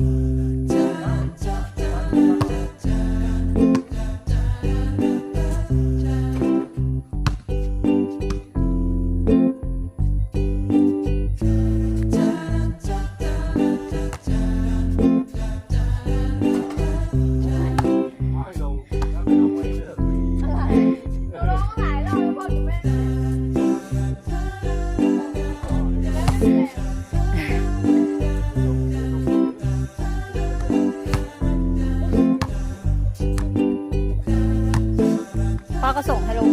พ่อ ก็ส่งให้ลูก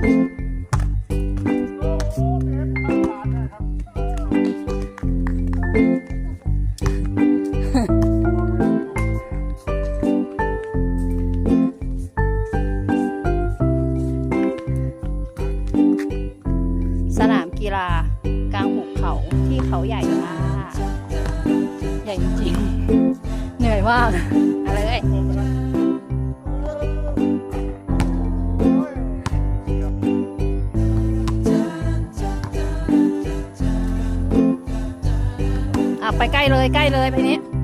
สนามกีฬากลางหุบเขาที่เขาใหญ่มาก ใหญ่จริง เหนื่อยมาก อะไรเอ่ย ไปใกล้เลยใกล้เลยไปนี้